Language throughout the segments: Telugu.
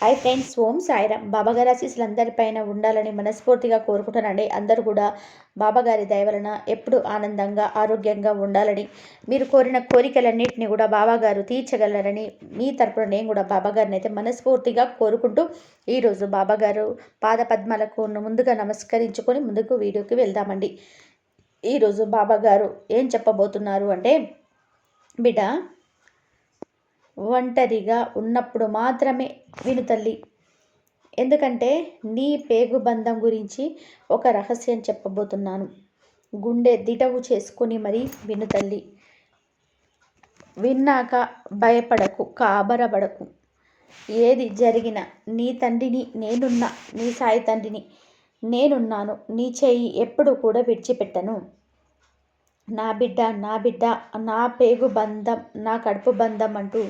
హాయ్ ఫ్రెండ్స్ ఓం సాయిరామ్. బాబాగారి ఆశీస్సులు అందరిపైన ఉండాలని మనస్ఫూర్తిగా కోరుకుంటానండి అందరూ కూడా బాబాగారి దయవలన ఎప్పుడు ఆనందంగా ఆరోగ్యంగా ఉండాలని మీరు కోరిన కోరికలన్నింటినీ కూడా బాబాగారు తీర్చగలరని మీ తరపున నేను కూడా బాబాగారిని అయితే మనస్ఫూర్తిగా కోరుకుంటూ ఈరోజు బాబాగారు పాద పద్మాలకు ముందుగా నమస్కరించుకొని ముందుకు వీడియోకి వెళ్దామండి. ఈరోజు బాబాగారు ఏం చెప్పబోతున్నారు అంటే బిడ్డ ఒంటరిగా ఉన్నప్పుడు మాత్రమే విను తల్లి. ఎందుకంటే నీ పేగు బంధం గురించి ఒక రహస్యం చెప్పబోతున్నాను. గుండె దిటవు చేసుకొని మరి విను తల్లి. విన్నాక భయపడకు కాబరబడకు ఏది జరిగిన నీ తండ్రిని నేనున్నా నీ సాయి తండ్రిని నేనున్నాను నీ చేయి ఎప్పుడు కూడా విడిచిపెట్టను. నా బిడ్డ నా బిడ్డ నా పేగు బంధం నా కడుపు బంధం అంటూ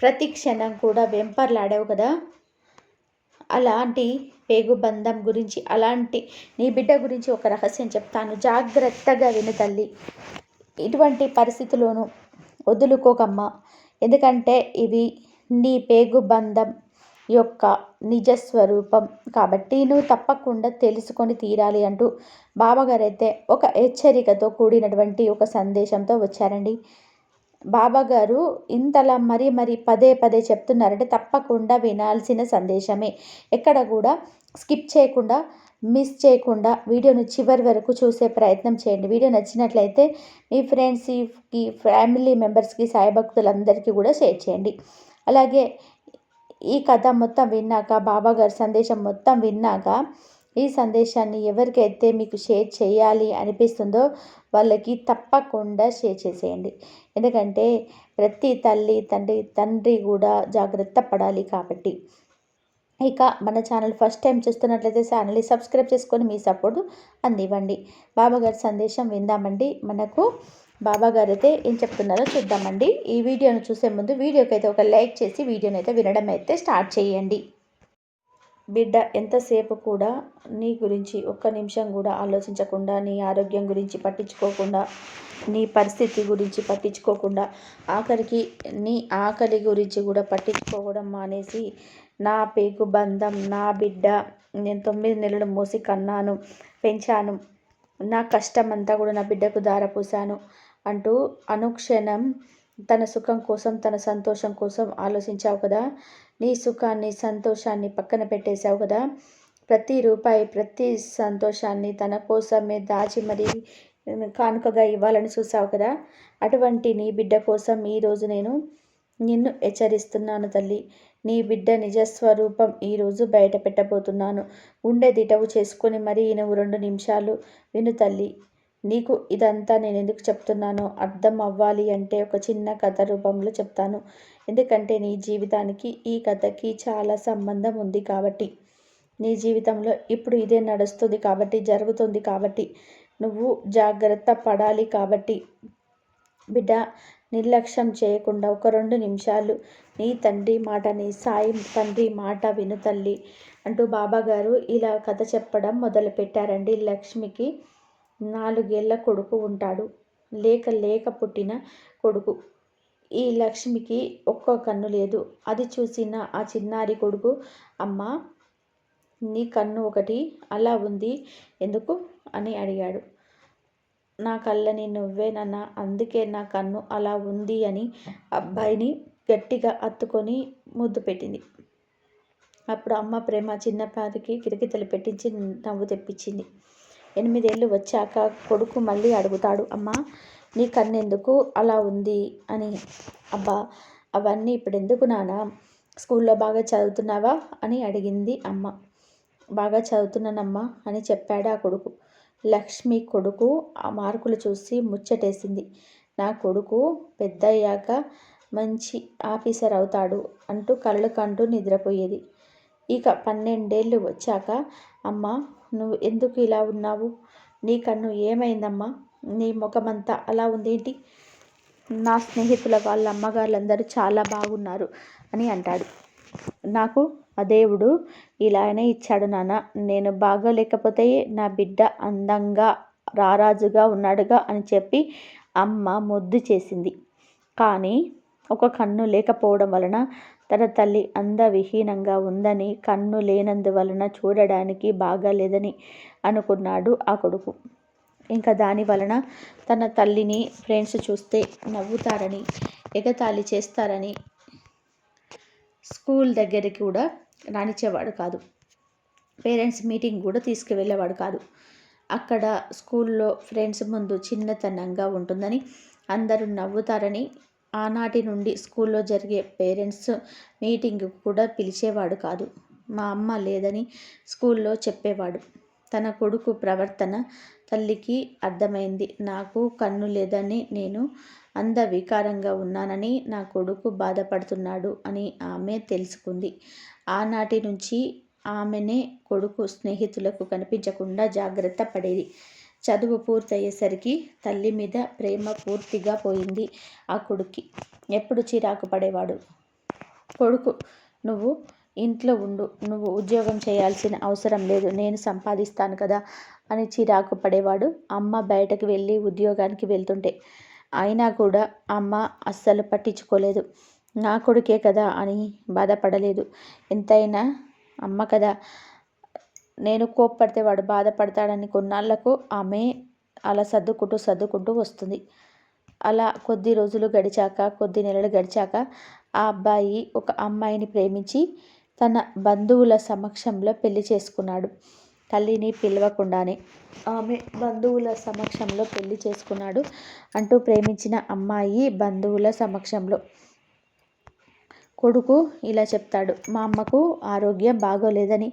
ప్రతి క్షణం కూడా వెంపర్లాడావు కదా? అలాంటి పేగు బంధం గురించి అలాంటి నీ బిడ్డ గురించి ఒక రహస్యం చెప్తాను. జాగ్రత్తగా విను తల్లి. ఇటువంటి పరిస్థితుల్లోనూ వదులుకోకమ్మా. ఎందుకంటే ఇవి నీ పేగు బంధం. యొక్క నిజస్వరూపం. కాబట్టి నువ్వు తప్పకుండా తెలుసుకొని తీరాలి అంటూ బాబాగారు అయితే ఒక హెచ్చరికతో కూడినటువంటి ఒక సందేశంతో వచ్చారండి. బాబాగారు ఇంతలా మరీ మరి పదే పదే చెప్తున్నారంటే తప్పకుండా వినాల్సిన సందేశమే. ఎక్కడ కూడా స్కిప్ చేయకుండా మిస్ చేయకుండా వీడియోను చివరి వరకు చూసే ప్రయత్నం చేయండి. వీడియో నచ్చినట్లయితే మీ ఫ్రెండ్స్కి ఫ్యామిలీ మెంబర్స్కి సాయభక్తులందరికీ కూడా షేర్ చేయండి. అలాగే ఈ కథ మొత్తం విన్నాక బాబాగారి సందేశం మొత్తం విన్నాక ఈ సందేశాన్ని ఎవరికైతే మీకు షేర్ చేయాలి అనిపిస్తుందో వాళ్ళకి తప్పకుండా షేర్ చేసేయండి. ఎందుకంటే ప్రతి తల్లి తండ్రి తండ్రి కూడా జాగ్రత్త పడాలి కాబట్టి. ఇక మన ఛానల్ ఫస్ట్ టైం చూస్తున్నట్లయితే ఛానల్ని సబ్స్క్రైబ్ చేసుకొని మీ సపోర్ట్ అందివ్వండి. బాబాగారి సందేశం విందామండి. మనకు బాబా గారు అయితే ఏం చెప్తున్నారో చూద్దామండి. ఈ వీడియోను చూసే ముందు వీడియోకి అయితే ఒక లైక్ చేసి వీడియోని అయితే వినడం అయితే స్టార్ట్ చేయండి. బిడ్డ ఎంతసేపు కూడా నీ గురించి ఒక్క నిమిషం కూడా ఆలోచించకుండా నీ ఆరోగ్యం గురించి పట్టించుకోకుండా నీ పరిస్థితి గురించి పట్టించుకోకుండా ఆఖరికి నీ ఆకలి గురించి కూడా పట్టించుకోవడం మానేసి నా పేగు బంధం నా బిడ్డ నేను తొమ్మిది నెలలు మోసి కన్నాను పెంచాను నా కష్టం అంతా కూడా నా బిడ్డకు దారపోసాను అంటూ అనుక్షణం తన సుఖం కోసం తన సంతోషం కోసం ఆలోచించావు కదా? నీ సుఖాన్ని సంతోషాన్ని పక్కన పెట్టేశావు కదా? ప్రతి రూపాయి ప్రతి సంతోషాన్ని తన కోసమే దాచి మరి కానుకగా ఇవ్వాలని చూసావు కదా? అటువంటి నీ బిడ్డ కోసం ఈరోజు నేను నిన్ను హెచ్చరిస్తున్నాను తల్లి. నీ బిడ్డ నిజస్వరూపం ఈరోజు బయట పెట్టబోతున్నాను. గుండె దిటవు చేసుకొని మరీ నువ్వు రెండు నిమిషాలు విను తల్లి. నీకు ఇదంతా నేను ఎందుకు చెప్తున్నానో అర్థం అవ్వాలి అంటే ఒక చిన్న కథ రూపంలో చెప్తాను. ఎందుకంటే నీ జీవితానికి ఈ కథకి చాలా సంబంధం ఉంది కాబట్టి. నీ జీవితంలో ఇప్పుడు ఇదే నడుస్తుంది కాబట్టి జరుగుతుంది కాబట్టి. నువ్వు జాగ్రత్త పడాలి కాబట్టి. బిడ్డ నిర్లక్ష్యం చేయకుండా ఒక రెండు నిమిషాలు నీ తండ్రి మాటని సాయి తండ్రి మాట విను తల్లి అంటూ బాబాగారు ఇలా కథ చెప్పడం మొదలుపెట్టారండి లక్ష్మికి. నాలుగేళ్ళ కొడుకు ఉంటాడు. లేక లేక పుట్టిన కొడుకు. ఈ లక్ష్మికి ఒక్క కన్ను లేదు. అది చూసిన ఆ చిన్నారి కొడుకు అమ్మ నీ కన్ను ఒకటి అలా ఉంది ఎందుకు? అని అడిగాడు. నా కళ్ళని నువ్వేనన్న అందుకే నా కన్ను అలా ఉంది అని అబ్బాయిని గట్టిగా అత్తుకొని ముద్దు పెట్టింది. అప్పుడు అమ్మ ప్రేమ చిన్నపారికి కిరికితలు పెట్టించి నవ్వు తెప్పించింది. ఎనిమిదేళ్ళు వచ్చాక కొడుకు మళ్ళీ అడుగుతాడు అమ్మ నీ కన్నెందుకు అలా ఉంది? అని అబ్బా అవన్నీ ఇప్పుడు ఎందుకు నానా స్కూల్లో బాగా చదువుతున్నావా? అని అడిగింది అమ్మ. బాగా చదువుతున్నానమ్మా అని చెప్పాడు ఆ కొడుకు. లక్ష్మి కొడుకు ఆ మార్కులు చూసి ముచ్చటేసింది. నా కొడుకు పెద్దయ్యాక మంచి ఆఫీసర్ అవుతాడు అంటూ కళ్ళు కంటూ నిద్రపోయేది. ఇక పన్నెండేళ్ళు వచ్చాక అమ్మ నువ్వు ఎందుకు ఇలా ఉన్నావు? నీ కన్ను ఏమైందమ్మా? నీ ముఖమంతా అలా ఉందేంటి? నా స్నేహితుల వాళ్ళ అమ్మగారులందరూ చాలా బాగున్నారు అని అంటాడు. నాకు ఆ దేవుడు ఇలానే ఇచ్చాడు నాన్న. నేను బాగోలేకపోతే నా బిడ్డ అందంగా రారాజుగా ఉన్నాడుగా అని చెప్పి అమ్మ ముద్దు చేసింది. కానీ ఒక కన్ను లేకపోవడం వలన తన తల్లి అందవిహీనంగా ఉందని కన్ను లేనందువలన చూడడానికి బాగాలేదని అనుకున్నాడు ఆ కొడుకు. ఇంకా దాని వలన తన తల్లిని ఫ్రెండ్స్ చూస్తే నవ్వుతారని ఎగతాళి చేస్తారని స్కూల్ దగ్గరికి కూడా రాణించేవాడు కాదు. పేరెంట్స్ మీటింగ్ కూడా తీసుకువెళ్ళేవాడు కాదు. అక్కడ స్కూల్లో ఫ్రెండ్స్ ముందు చిన్నతనంగా ఉంటుందని అందరూ నవ్వుతారని ఆనాటి నుండి స్కూల్లో జరిగే పేరెంట్స్ మీటింగ్ కూడా పిలిచేవాడు కాదు. మా అమ్మ లేదని స్కూల్లో చెప్పేవాడు. తన కొడుకు ప్రవర్తన తల్లికి అర్థమైంది. నాకు కన్ను లేదని నేను అందవికారంగా ఉన్నానని నా కొడుకు బాధపడుతున్నాడు అని ఆమె తెలుసుకుంది. ఆనాటి నుంచి ఆమెనే కొడుకు స్నేహితులకు కనిపించకుండా జాగ్రత్త పడేది. చదువు పూర్తయ్యేసరికి తల్లి మీద ప్రేమ పూర్తిగా పోయింది. ఆ కొడుక్కి ఎప్పుడు చిరాకు పడేవాడు? కొడుకు నువ్వు ఇంట్లో ఉండు. నువ్వు ఉద్యోగం చేయాల్సిన అవసరం లేదు. నేను సంపాదిస్తాను కదా అని చిరాకు పడేవాడు. అమ్మ బయటకు వెళ్ళి ఉద్యోగానికి వెళ్తుంటే అయినా కూడా అమ్మ అస్సలు పట్టించుకోలేదు. నా కొడుకే కదా అని బాధపడలేదు. ఎంతైనా అమ్మ కదా నేను కోప్పడితే వాడు బాధపడతాడని కొన్నాళ్ళకు ఆమె అలా సర్దుకుంటూ సర్దుకుంటూ వస్తుంది. అలా కొద్ది రోజులు గడిచాక కొద్ది నెలలు గడిచాక ఆ అబ్బాయి ఒక అమ్మాయిని ప్రేమించి తన బంధువుల సమక్షంలో పెళ్ళి చేసుకున్నాడు. తల్లిని పిలవకుండానే ఆమె బంధువుల సమక్షంలో పెళ్ళి చేసుకున్నాడు అంటూ ప్రేమించిన అమ్మాయి బంధువుల సమక్షంలో. కొడుకు ఇలా చెప్తాడు మా అమ్మకు ఆరోగ్యం బాగోలేదని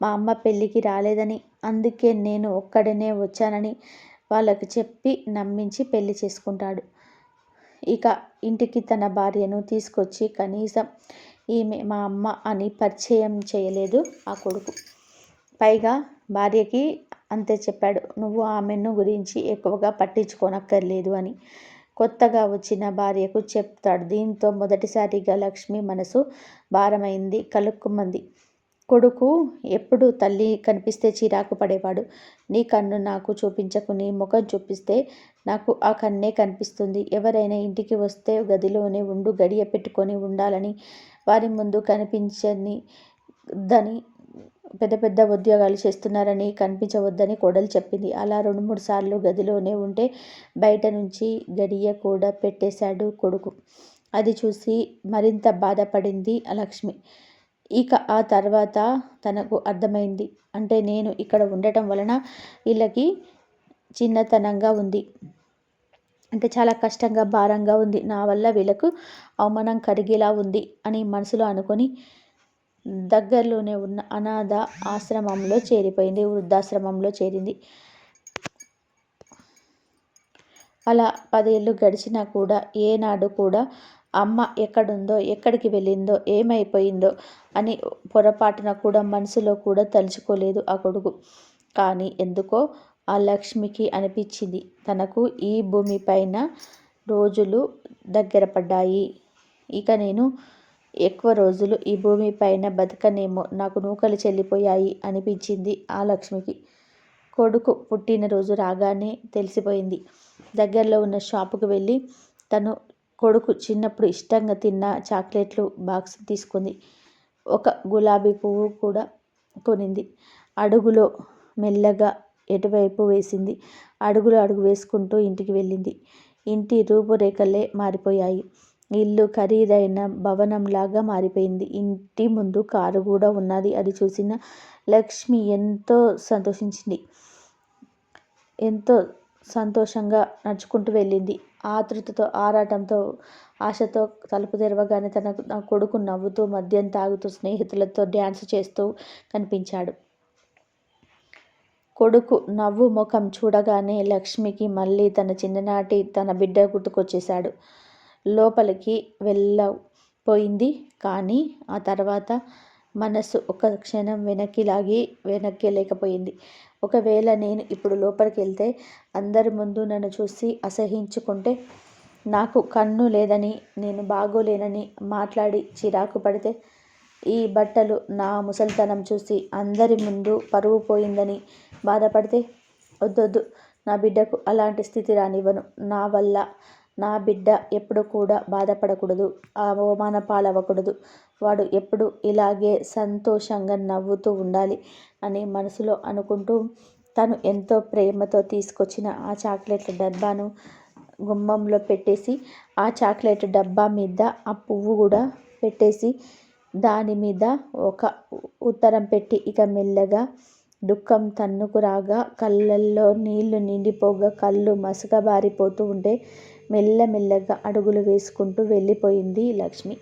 మా అమ్మ పెళ్ళికి రాలేదని అందుకే నేను ఒక్కడనే వచ్చానని వాళ్ళకి చెప్పి నమ్మించి పెళ్ళి చేసుకుంటాడు. ఇక ఇంటికి తన భార్యను తీసుకొచ్చి కనీసం ఈమె మా అమ్మ అని పరిచయం చేయలేదు ఆ కొడుకు. పైగా భార్యకి అంతే చెప్పాడు నువ్వు ఆమెను గురించి ఎక్కువగా పట్టించుకోనక్కర్లేదు అని. కొత్తగా వచ్చిన భార్యకు చెప్తాడు. దీంతో మొదటిసారిగా లక్ష్మి మనసు భారమైంది కలుక్కుమంది. కొడుకు ఎప్పుడు తల్లి కనిపిస్తే చిరాకు పడేవాడు. నీ కన్ను నాకు చూపించకు నీ ముఖం చూపిస్తే నాకు ఆ కన్నే కనిపిస్తుంది. ఎవరైనా ఇంటికి వస్తే గదిలోనే ఉండు గడియ పెట్టుకొని ఉండాలని వారి ముందు కనిపించని దని పెద్ద పెద్ద ఉద్యోగాలు చేస్తున్నారని కనిపించవద్దని కోడలు చెప్పింది. అలా రెండు మూడు సార్లు గదిలోనే ఉంటే బయట నుంచి గడియ కూడా పెట్టేశాడు కొడుకు. అది చూసి మరింత బాధపడింది లక్ష్మి. ఇక ఆ తర్వాత తనకు అర్థమైంది. అంటే నేను ఇక్కడ ఉండటం వలన వీళ్ళకి చిన్నతనంగా ఉంది. అంటే చాలా కష్టంగా భారంగా ఉంది. నా వల్ల వీళ్ళకు అవమానం కరిగేలా ఉంది అని మనసులో అనుకొని దగ్గరలోనే ఉన్న అనాథ ఆశ్రమంలో చేరిపోయింది. వృద్ధాశ్రమంలో చేరింది. అలా పదేళ్ళు గడిచినా కూడా ఏనాడు కూడా అమ్మ ఎక్కడుందో ఎక్కడికి వెళ్ళిందో ఏమైపోయిందో అని పొరపాటున కూడా మనసులో కూడా తలుచుకోలేదు ఆ కొడుకు. కానీ ఎందుకో ఆ లక్ష్మికి అనిపించింది. తనకు ఈ భూమిపైన రోజులు దగ్గర పడ్డాయి. ఇక నేను ఎక్కువ రోజులు ఈ భూమిపైన బతకనేమో నాకు నూకలు చెల్లిపోయాయి అనిపించింది ఆ లక్ష్మికి. కొడుకు పుట్టినరోజు రాగానే తెలిసిపోయింది. దగ్గరలో ఉన్న షాపుకు వెళ్ళి తను కొడుకు చిన్నప్పుడు ఇష్టంగా తిన్న చాక్లెట్లు బాక్స్ తీసుకుంది. ఒక గులాబీ పువ్వు కూడా కొనింది. అడుగులో మెల్లగా ఎటువైపు వేసింది. అడుగులు అడుగు వేసుకుంటూ ఇంటికి వెళ్ళింది. ఇంటి రూపురేఖలే మారిపోయాయి. ఇల్లు ఖరీదైన భవనంలాగా మారిపోయింది. ఇంటి ముందు కారు కూడా ఉన్నది. అది చూసిన లక్ష్మి ఎంతో సంతోషించింది. ఎంతో సంతోషంగా నడుచుకుంటూ వెళ్ళింది. ఆతృతతో ఆరాటంతో ఆశతో తలుపు తెరవగానే తన కొడుకు నవ్వుతూ మద్యం తాగుతూ స్నేహితులతో డ్యాన్స్ చేస్తూ కనిపించాడు. కొడుకు నవ్వు ముఖం చూడగానే లక్ష్మికి మళ్ళీ తన చిన్ననాటి తన బిడ్డ గుర్తుకొచ్చేశాడు. లోపలికి వెళ్ళపోయింది కానీ ఆ తర్వాత మనసు ఒక క్షణం వెనక్కి లాగి వెనక్కి లేకపోయింది. ఒకవేళ నేను ఇప్పుడు లోపలికి వెళ్తే అందరి ముందు నన్ను చూసి అసహించుకుంటే నాకు కన్ను లేదని నేను బాగోలేనని మాట్లాడి చిరాకు పడితే ఈ బట్టలు నా ముసలితనం చూసి అందరి ముందు పరువు పోయిందని బాధపడితే వద్దొద్దు. నా బిడ్డకు అలాంటి స్థితి రానివ్వను. నా వల్ల నా బిడ్డ ఎప్పుడు కూడా బాధపడకూడదు అవమాన పాలవ్వకూడదు. వాడు ఎప్పుడు ఇలాగే సంతోషంగా నవ్వుతూ ఉండాలి అని మనసులో అనుకుంటూ తను ఎంతో ప్రేమతో తీసుకొచ్చిన ఆ చాక్లెట్ల డబ్బాను గుమ్మంలో పెట్టేసి ఆ చాక్లెట్ డబ్బా మీద ఆ పువ్వు కూడా పెట్టేసి దాని మీద ఒక ఉత్తరం పెట్టి ఇక మెల్లగా దుఃఖం తన్నుకు రాగా కళ్ళల్లో నీళ్ళు నిండిపోగా కళ్ళు మసకబారిపోతూ ఉంటే మెల్లమెల్లగా అడుగులు వేసుకుంటూ వెళ్ళిపోయింది లక్ష్మి.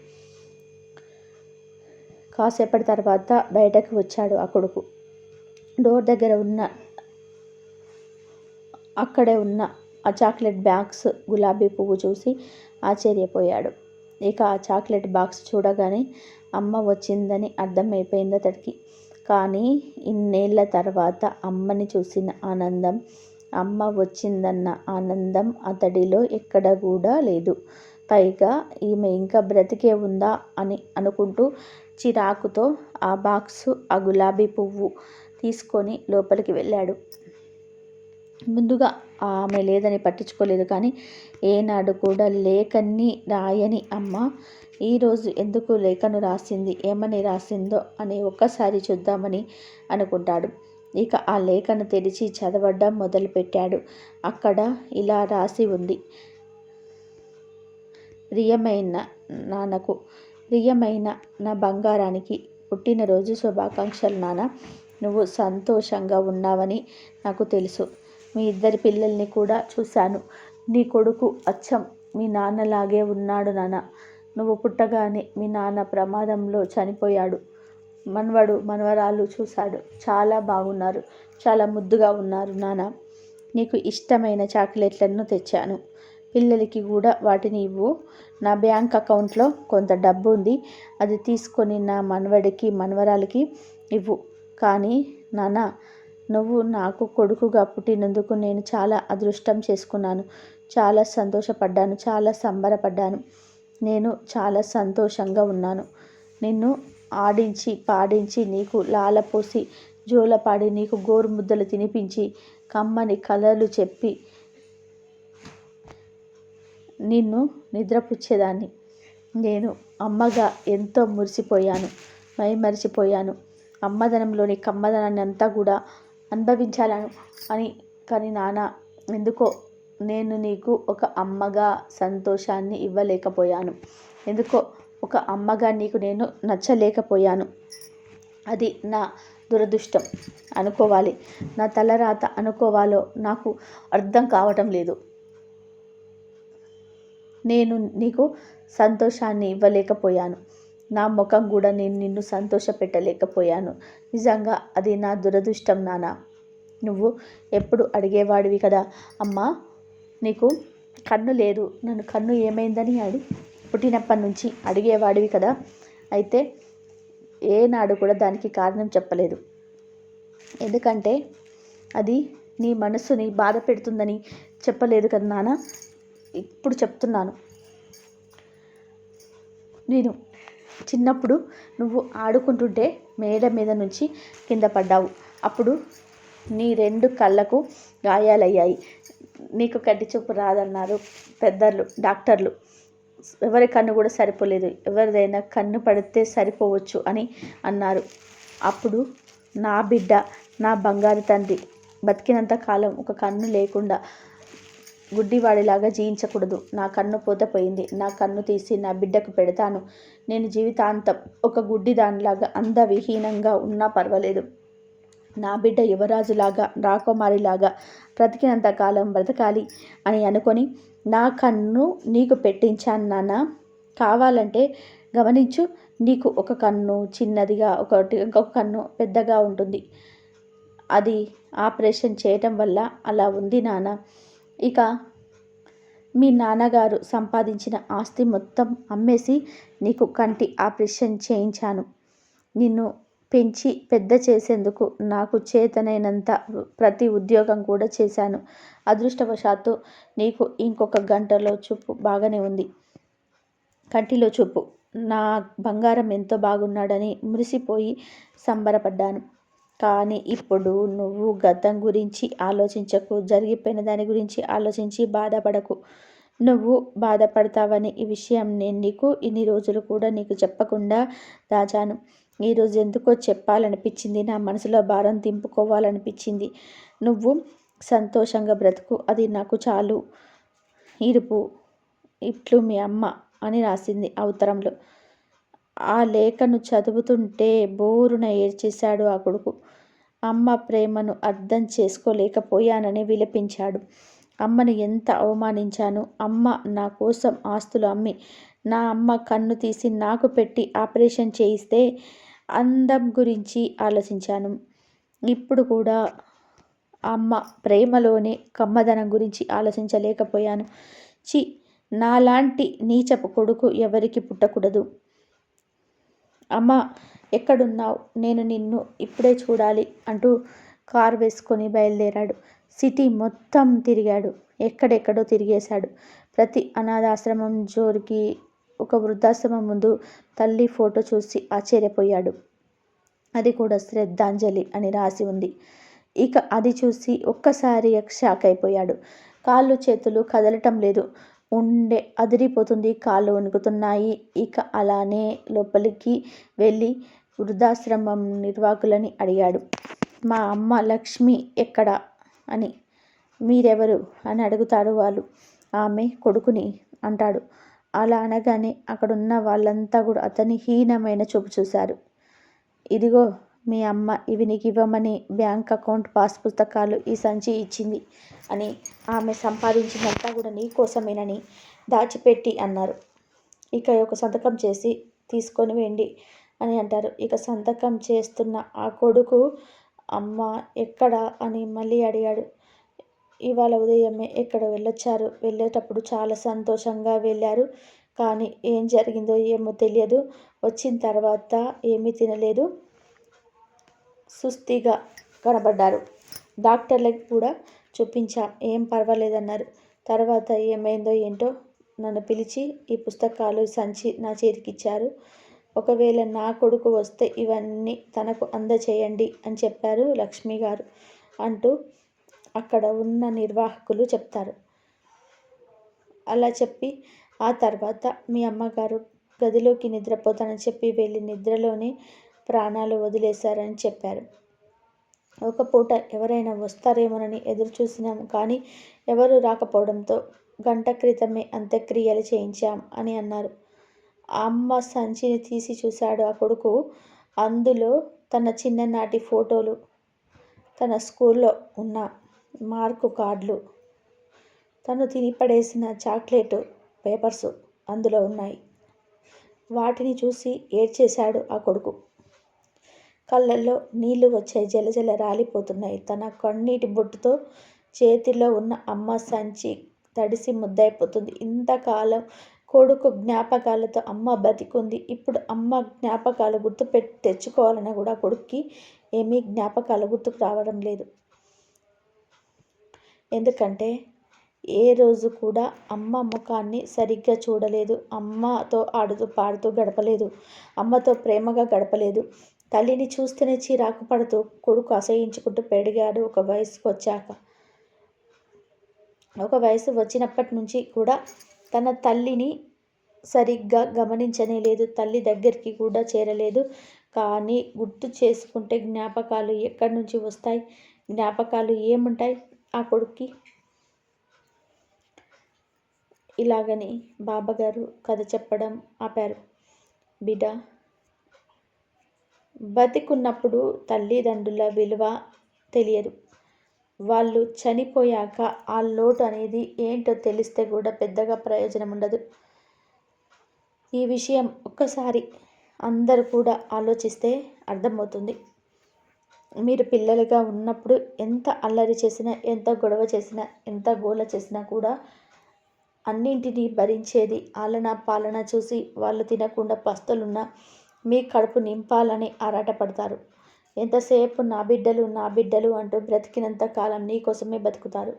కాసేపటి తర్వాత బయటకు వచ్చాడు ఆ కొడుకు. డోర్ దగ్గర ఉన్న అక్కడే ఉన్న ఆ చాక్లెట్ బ్యాగ్స్ గులాబీ పువ్వు చూసి ఆశ్చర్యపోయాడు. ఇక ఆ చాక్లెట్ బాక్స్ చూడగానే అమ్మ వచ్చిందని అర్థమైపోయింది అతడికి కానీ ఇన్నేళ్ళ తర్వాత అమ్మని చూసిన ఆనందం అమ్మ వచ్చిందన్న ఆనందం అతడిలో ఎక్కడ కూడా లేదు. పైగా ఈమె ఇంకా బ్రతికే ఉందా అని అనుకుంటూ చిరాకుతో ఆ బాక్సు ఆ గులాబీ పువ్వు తీసుకొని లోపలికి వెళ్ళాడు. ముందుగా ఆమె లేదని పట్టించుకోలేదు కానీ ఏనాడు కూడా లేఖన్ని రాయని అమ్మ ఈరోజు ఎందుకు లేఖను రాసింది ఏమని రాసిందో అని ఒక్కసారి చూద్దామని అనుకుంటాడు. ఇక ఆ లేఖను తెరిచి చదవడం మొదలుపెట్టాడు. అక్కడ ఇలా రాసి ఉంది. ప్రియమైన నాన్నకు ప్రియమైన నా బంగారానికి పుట్టినరోజు శుభాకాంక్షలు నాన్న. నువ్వు సంతోషంగా ఉన్నావని నాకు తెలుసు. మీ ఇద్దరి పిల్లల్ని కూడా చూశాను. నీ కొడుకు అచ్చం మీ నాన్నలాగే ఉన్నాడు నాన్న. నువ్వు పుట్టగానే మీ నాన్న ప్రమాదంలో చనిపోయాడు. మనవడు మనవరాలు చూశాడు. చాలా బాగున్నారు. చాలా ముద్దుగా ఉన్నారు నాన్న నీకు ఇష్టమైన చాక్లెట్లను తెచ్చాను. పిల్లలకి కూడా వాటిని ఇవ్వు. నా బ్యాంక్ అకౌంట్లో కొంత డబ్బు ఉంది. అది తీసుకొని నా మనవడికి మనవరాలకి ఇవ్వు. కానీ నాన్న నువ్వు నాకు కొడుకుగా పుట్టినందుకు నేను చాలా అదృష్టం చేసుకున్నాను. చాలా సంతోషపడ్డాను. చాలా సంబరపడ్డాను. నేను చాలా సంతోషంగా ఉన్నాను. నిన్ను ఆడించి పాడించి నీకు లాలపోసి జోలపాడి నీకు గోరు ముద్దలు తినిపించి కమ్మని కథలు చెప్పి నిన్ను నిద్రపుచ్చేదాన్ని. నేను అమ్మగా ఎంతో మురిసిపోయాను మైమరిచిపోయాను అమ్మదనంలోని కమ్మదనాన్ని అంతా కూడా అనుభవించాలను అని కానీ నాన్న ఎందుకో నేను నీకు ఒక అమ్మగా సంతోషాన్ని ఇవ్వలేకపోయాను. ఎందుకో ఒక అమ్మగా నీకు నేను నచ్చలేకపోయాను. అది నా దురదృష్టం. అనుకోవాలి. నా తలరాత అనుకోవాలో నాకు అర్థం కావటం లేదు. నేను నీకు సంతోషాన్ని ఇవ్వలేకపోయాను. నా ముఖం కూడా నేను నిన్ను సంతోష పెట్టలేకపోయాను నిజంగా అది నా దురదృష్టం నాన్న నువ్వు ఎప్పుడు అడిగేవాడివి కదా? అమ్మా నీకు కన్ను లేదు. నన్ను కన్ను ఏమైందని అడి. పుట్టినప్పటి నుంచి అడిగేవాడివి కదా. అయితే ఏనాడు కూడా దానికి కారణం చెప్పలేదు. ఎందుకంటే అది నీ మనసుని బాధ పెడుతుందని చెప్పలేదు కదా నాన్న ఇప్పుడు చెప్తున్నాను. నేను చిన్నప్పుడు నువ్వు ఆడుకుంటుంటే మేడ మీద నుంచి కింద పడ్డావు. అప్పుడు నీ రెండు కళ్ళకు గాయాలయ్యాయి. నీకు కంటి చూపు రాదన్నారు పెద్దలు డాక్టర్లు. ఎవరి కన్ను కూడా సరిపోలేదు. ఎవరిదైనా కన్ను పడితే సరిపోవచ్చు అని అన్నారు. అప్పుడు నా బిడ్డ నా బంగారు తండ్రి బతికినంత కాలం ఒక కన్ను లేకుండా గుడ్డివాడిలాగా జీవించకూడదు. నా కన్ను పోతపోయింది నా కన్ను తీసి నా బిడ్డకు పెడతాను. నేను జీవితాంతం ఒక గుడ్డి దానిలాగా అందవిహీనంగా ఉన్నా పర్వాలేదు. నా బిడ్డ యువరాజులాగా రాకుమారిలాగా బ్రతికినంత కాలం బ్రతకాలి అని అనుకొని నా కన్ను నీకు పెట్టించాను నాన్న. కావాలంటే గమనించు నీకు ఒక కన్ను చిన్నదిగా ఒకటి ఇంకొక కన్ను పెద్దగా ఉంటుంది. అది ఆపరేషన్ చేయటం వల్ల అలా ఉంది నాన్న. ఇక మీ నాన్నగారు సంపాదించిన ఆస్తి మొత్తం అమ్మేసి నీకు కంటి ఆపరేషన్ చేయించాను. నిన్ను పెంచి పెద్ద చేసేందుకు నాకు చేతనైనంత ప్రతి ఉద్యోగం కూడా చేశాను. అదృష్టవశాత్తు నీకు ఇంకొక గంటలో చూపు బాగానే ఉంది. కంటిలో చూపు. నా బంగారం ఎంతో బాగున్నాడని మురిసిపోయి సంబరపడ్డాను. కానీ ఇప్పుడు నువ్వు గతం గురించి ఆలోచించకు జరిగిపోయిన దాని గురించి ఆలోచించి బాధపడకు. నువ్వు బాధపడతావని ఈ విషయం నేను నీకు ఇన్ని రోజులు కూడా నీకు చెప్పకుండా దాచాను. ఈరోజు ఎందుకో చెప్పాలనిపించింది. నా మనసులో భారం దింపుకోవాలనిపించింది. నువ్వు సంతోషంగా బ్రతుకు. అది నాకు చాలు. ఇరుపు. ఇట్లు మీ అమ్మ అని రాసింది ఆ ఉత్తరంలో. ఆ లేఖను చదువుతుంటే బోరున ఏడ్చేశాడు ఆ కొడుకు. అమ్మ ప్రేమను అర్థం చేసుకోలేకపోయానని విలపించాడు. అమ్మని ఎంత అవమానించాను? అమ్మ నా కోసం ఆస్తులు అమ్మి నా అమ్మ కన్ను తీసి నాకు పెట్టి ఆపరేషన్ చేయిస్తే అందం గురించి ఆలోచించాను. ఇప్పుడు కూడా అమ్మ ప్రేమలోనే కమ్మదనం గురించి ఆలోచించలేకపోయాను. చి నాలాంటి నీచపు కొడుకు ఎవరికి పుట్టకూడదు. అమ్మ ఎక్కడున్నావు? నేను నిన్ను ఇప్పుడే చూడాలి అంటూ కారు వేసుకొని బయలుదేరాడు. సిటీ మొత్తం తిరిగాడు. ఎక్కడెక్కడో తిరిగేశాడు. ప్రతి అనాథాశ్రమం జోరికి ఒక వృద్ధాశ్రమం ముందు తల్లి ఫోటో చూసి ఆశ్చర్యపోయాడు. అది కూడా శ్రద్ధాంజలి అని రాసి ఉంది. ఇక అది చూసి ఒక్కసారి షాక్ అయిపోయాడు కాళ్ళు చేతులు కదలటం లేదు. ఉండే అదిరిపోతుంది. కాళ్ళు వణుకుతున్నాయి. ఇక అలానే లోపలికి వెళ్ళి వృద్ధాశ్రమం నిర్వాహకులని అడిగాడు. మా అమ్మ లక్ష్మి ఎక్కడ? అని. మీరెవరు? అని అడుగుతాడు వాళ్ళు. ఆమె కొడుకుని అంటాడు. అలా అనగానే అక్కడున్న వాళ్ళంతా కూడా అతని హీనమైన చూపు చూశారు. ఇదిగో మీ అమ్మ ఇవి నీకు ఇవ్వమని బ్యాంక్ అకౌంట్ పాస్ పుస్తకాలు ఈ సంచి ఇచ్చింది అని ఆమె సంపాదించినంతా కూడా నీ కోసమేనని దాచిపెట్టి అన్నారు. ఇక ఒక సంతకం చేసి తీసుకొని వెండి అని అంటారు. ఇక సంతకం చేస్తున్న ఆ కొడుకు అమ్మ ఎక్కడ? అని మళ్ళీ అడిగాడు. ఇవాళ ఉదయమే ఎక్కడ వెళ్ళొచ్చారు? వెళ్ళేటప్పుడు చాలా సంతోషంగా వెళ్ళారు. కానీ ఏం జరిగిందో ఏమో తెలియదు. వచ్చిన తర్వాత ఏమీ తినలేదు. సుస్థిగా కనబడ్డారు. డాక్టర్లకు కూడా చూపించాం. ఏం పర్వాలేదన్నారు. తర్వాత ఏమైందో ఏంటో నన్ను పిలిచి ఈ పుస్తకాలు సంచి నా చేతికిచ్చారు. ఒకవేళ నా కొడుకు వస్తే ఇవన్నీ తనకు అందచేయండి అని చెప్పారు లక్ష్మి గారు అంటూ అక్కడ ఉన్న నిర్వాహకులు చెప్తారు. అలా చెప్పి ఆ తర్వాత మీ అమ్మగారు గదిలోకి నిద్రపోతానని చెప్పి వెళ్ళి నిద్రలోనే ప్రాణాలు వదిలేశారని చెప్పారు. ఒక పూట ఎవరైనా వస్తారేమోనని ఎదురు చూసినాం కానీ ఎవరు రాకపోవడంతో గంట క్రితమే అంత్యక్రియలు చేయించాం అని అన్నారు. అమ్మ సంచిని తీసి చూశాడు ఆ కొడుకు. అందులో తన చిన్ననాటి ఫోటోలు తన స్కూల్లో ఉన్న మార్కు కార్డులు తను తిని పడేసిన చాక్లెట్ పేపర్స్ అందులో ఉన్నాయి. వాటిని చూసి ఏడ్చేశాడు ఆ కొడుకు. కళ్ళల్లో నీళ్ళు వచ్చాయి జలజల రాలిపోతున్నాయి. తన కన్నీటి బొట్టుతో చేతిలో ఉన్న అమ్మ సంచి తడిసి ముద్దయిపోతుంది. ఇంతకాలం కొడుకు జ్ఞాపకాలతో అమ్మ బతికుంది. ఇప్పుడు అమ్మ జ్ఞాపకాలు గుర్తుపెట్టి తెచ్చుకోవాలన్నా కూడా కొడుక్కి ఏమీ జ్ఞాపకాలు గుర్తుకు రావడం లేదు. ఎందుకంటే ఏ రోజు కూడా అమ్మ ముఖాన్ని సరిగ్గా చూడలేదు. అమ్మతో ఆడుతూ పాడుతూ గడపలేదు. అమ్మతో ప్రేమగా గడపలేదు. తల్లిని చూస్తేనే చిరాకు పడుతూ కొడుకు అసహించుకుంటూ పెరిగాడు ఒక వయసుకు వచ్చాక ఒక వయసు వచ్చినప్పటి నుంచి కూడా తన తల్లిని సరిగ్గా గమనించనే లేదు తల్లి దగ్గరికి కూడా చేరలేదు. కానీ గుర్తు చేసుకుంటే జ్ఞాపకాలు ఎక్కడి నుంచి వస్తాయి? జ్ఞాపకాలు ఏముంటాయి? ఆ కొడుక్కి? ఇలాగని బాబాగారు కథ చెప్పడం ఆపారు. బిడ్డ బతికున్నప్పుడు తల్లిదండ్రుల విలువ తెలియదు. వాళ్ళు చనిపోయాక ఆ లోటు అనేది ఏంటో తెలిస్తే కూడా పెద్దగా ప్రయోజనం ఉండదు. ఈ విషయం ఒక్కసారి అందరూ కూడా ఆలోచిస్తే అర్థమవుతుంది. మీరు పిల్లలుగా ఉన్నప్పుడు ఎంత అల్లరి చేసినా ఎంత గొడవ చేసినా ఎంత గోల చేసినా కూడా అన్నింటినీ భరించేది ఆలన పాలన చూసి వాళ్ళు తినకుండా పస్తులున్న మీ కడుపు నింపాలని ఆరాటపడతారు. ఎంతసేపు నా బిడ్డలు నా బిడ్డలు అంటూ బ్రతికినంత కాలం నీకోసమే బతుకుతారు.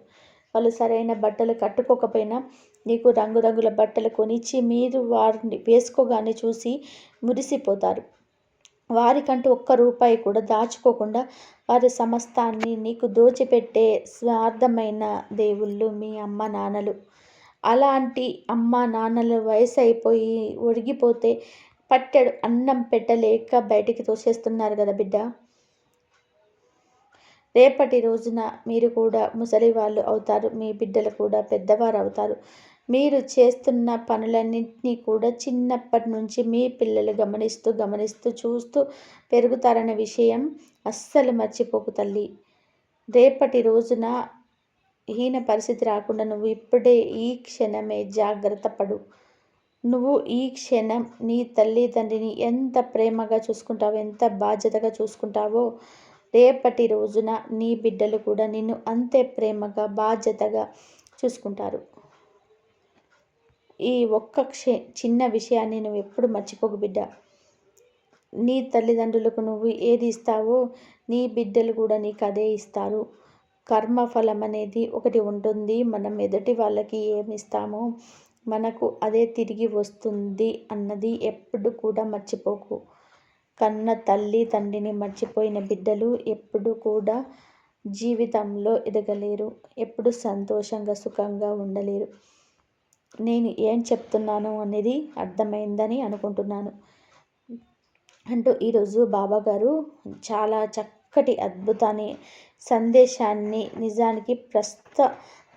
వాళ్ళు సరైన బట్టలు కట్టుకోకపోయినా నీకు రంగురంగుల బట్టలు కొనిచ్చి మీరు వారిని వేసుకోగానే చూసి మురిసిపోతారు. వారికంటూ ఒక్క రూపాయి కూడా దాచుకోకుండా వారి సమస్తాన్ని నీకు దోచిపెట్టే స్వార్థమైన దేవుళ్ళు మీ అమ్మ నాన్నలు. అలాంటి అమ్మ నాన్నలు వయసు అయిపోయి ఒడిగిపోతే పట్టెడు అన్నం పెట్టలేక బయటికి తోసేస్తున్నారు కదా బిడ్డ. రేపటి రోజున మీరు కూడా ముసలి వాళ్ళు అవుతారు మీ బిడ్డలు కూడా పెద్దవారు అవుతారు. మీరు చేస్తున్న పనులన్నింటినీ కూడా చిన్నప్పటి నుంచి మీ పిల్లలు గమనిస్తూ గమనిస్తూ చూస్తూ పెరుగుతారనే విషయం అస్సలు మర్చిపోకు తల్లి. రేపటి రోజున హీన పరిస్థితి రాకుండా నువ్వు ఇప్పుడే ఈ క్షణమే జాగ్రత్త పడు. నువ్వు ఈ క్షణం నీ తల్లిదండ్రిని ఎంత ప్రేమగా చూసుకుంటావో ఎంత బాధ్యతగా చూసుకుంటావో రేపటి రోజున నీ బిడ్డలు కూడా నిన్ను అంతే ప్రేమగా బాధ్యతగా చూసుకుంటారు. ఈ ఒక్క క్షే చిన్న విషయాన్ని నువ్వు ఎప్పుడు మర్చిపోకు బిడ్డ. నీ తల్లిదండ్రులకు నువ్వు ఏది ఇస్తావో నీ బిడ్డలు కూడా నీకు అదే ఇస్తారు. కర్మఫలం అనేది ఒకటి ఉంటుంది. మనం ఎదుటి వాళ్ళకి ఏమి ఇస్తామో మనకు అదే తిరిగి వస్తుంది అన్నది ఎప్పుడు కూడా మర్చిపోకు. కన్న తల్లి తండ్రిని మర్చిపోయిన బిడ్డలు ఎప్పుడు కూడా జీవితంలో ఎదగలేరు ఎప్పుడు సంతోషంగా సుఖంగా ఉండలేరు. నేను ఏం చెప్తున్నాను అనేది అర్థమైందని అనుకుంటున్నాను. అంటూ ఈరోజు బాబా గారు చాలా చక్కటి అద్భుతాన్ని సందేశాన్ని నిజానికి ప్రస్తుత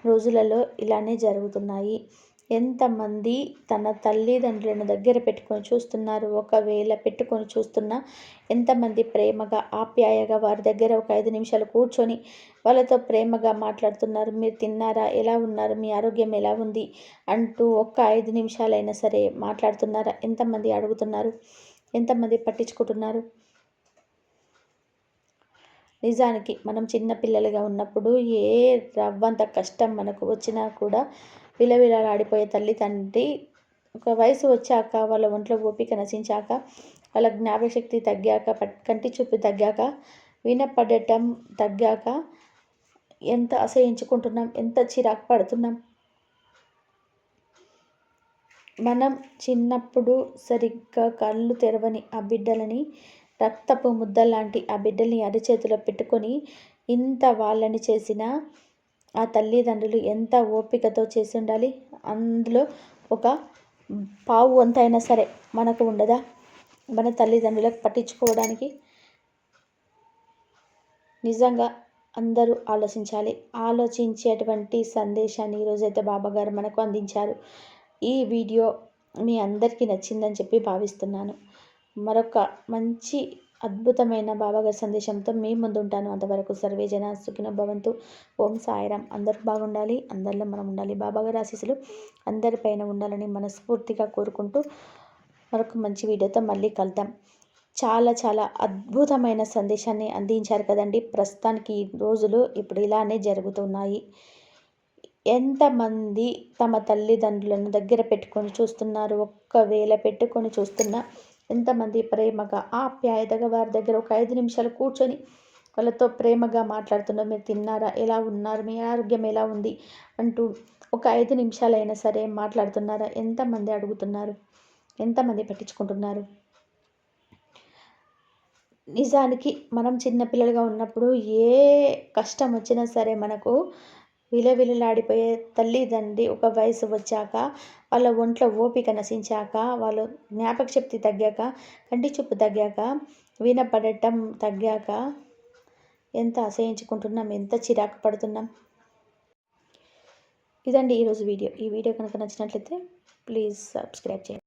రోజులలో ఇలానే జరుగుతున్నాయి. ఎంతమంది తన తల్లిదండ్రులను దగ్గర పెట్టుకొని చూస్తున్నారు? ఒకవేళ పెట్టుకొని చూస్తున్నా ఎంతమంది ప్రేమగా ఆప్యాయగా వారి దగ్గర ఒక ఐదు నిమిషాలు కూర్చొని వాళ్ళతో ప్రేమగా మాట్లాడుతున్నారు? మీరు తిన్నారా? ఎలా ఉన్నారు? మీ ఆరోగ్యం ఎలా ఉంది? అంటూ ఒక్క ఐదు నిమిషాలైనా సరే మాట్లాడుతున్నారా? ఎంతమంది అడుగుతున్నారు? ఎంతమంది పట్టించుకుంటున్నారు? నిజానికి మనం చిన్నపిల్లలుగా ఉన్నప్పుడు ఏ రవ్వంత కష్టం మనకు వచ్చినా కూడా విలవిలలాడిపోయే తల్లి తండ్రి. ఒక వయసు వచ్చాక వాళ్ళ ఒంట్లో ఓపిక నశించాక వాళ్ళ జ్ఞాపకశక్తి తగ్గాక కంటి చూపు తగ్గాక వినపడటం తగ్గాక ఎంత అసహించుకుంటున్నాం ఎంత చిరాకు పడుతున్నాం. మనం చిన్నప్పుడు సరిగ్గా కళ్ళు తెరవని ఆ బిడ్డలని రక్తపు ముద్దలాంటి ఆ బిడ్డల్ని అరిచేతిలో పెట్టుకొని ఇంత వాళ్ళని చేసిన ఆ తల్లిదండ్రులు ఎంత ఓపికతో చేసి ఉండాలి అందులో ఒక పావు వంతైనా సరే మనకు ఉండదా? మన తల్లిదండ్రులకు పట్టించుకోవడానికి నిజంగా అందరూ ఆలోచించాలి. ఆలోచించేటువంటి సందేశాన్ని ఈరోజైతే బాబాగారు మనకు అందించారు. ఈ వీడియో మీ అందరికీ నచ్చిందని చెప్పి భావిస్తున్నాను. మరొక మంచి అద్భుతమైన బాబాగారి సందేశంతో మీ ముందు ఉంటాను అంతవరకు సర్వే జన సుఖిన భవంతు. ఓం సాయిరాం. అందరూ బాగుండాలి. అందరిలో మనం ఉండాలి. బాబాగారి ఆశీస్సులు అందరిపైన ఉండాలని మనస్ఫూర్తిగా కోరుకుంటూ మరొక మంచి వీడియోతో మళ్ళీ కలుద్దాం. చాలా చాలా అద్భుతమైన సందేశాన్ని అందించారు కదండి. ప్రస్తుతానికి ఈ రోజులు ఇప్పుడు ఇలానే జరుగుతున్నాయి. ఎంతమంది తమ తల్లిదండ్రులను దగ్గర పెట్టుకొని చూస్తున్నారు? ఒక్కవేళ పెట్టుకొని చూస్తున్నా ఎంతమంది ప్రేమగా ఆప్యాయతగా వారి దగ్గర ఒక ఐదు నిమిషాలు కూర్చొని వాళ్ళతో ప్రేమగా మాట్లాడుతున్నారు మీరు తిన్నారా? ఎలా ఉన్నారు? మీ ఆరోగ్యం ఎలా ఉంది? అంటూ ఒక ఐదు నిమిషాలైనా సరే మాట్లాడుతున్నారా? ఎంతమంది అడుగుతున్నారు? ఎంతమంది పట్టించుకుంటున్నారు? నిజానికి మనం చిన్నపిల్లలుగా ఉన్నప్పుడు ఏ కష్టం వచ్చినా సరే మనకు విలవిలలాడిపోయే తల్లిదండ్రి ఒక వయసు వచ్చాక వాళ్ళ ఒంట్లో ఓపిక నశించాక వాళ్ళు జ్ఞాపక శక్తి తగ్గాక కంటి చూపు తగ్గాక వినపడటం తగ్గాక ఎంత అసహించుకుంటున్నాం ఎంత చిరాకు పడుతున్నాం? ఇదండి ఈరోజు వీడియో. ఈ వీడియో కనుక నచ్చినట్లయితే ప్లీజ్ సబ్స్క్రైబ్ చేయండి.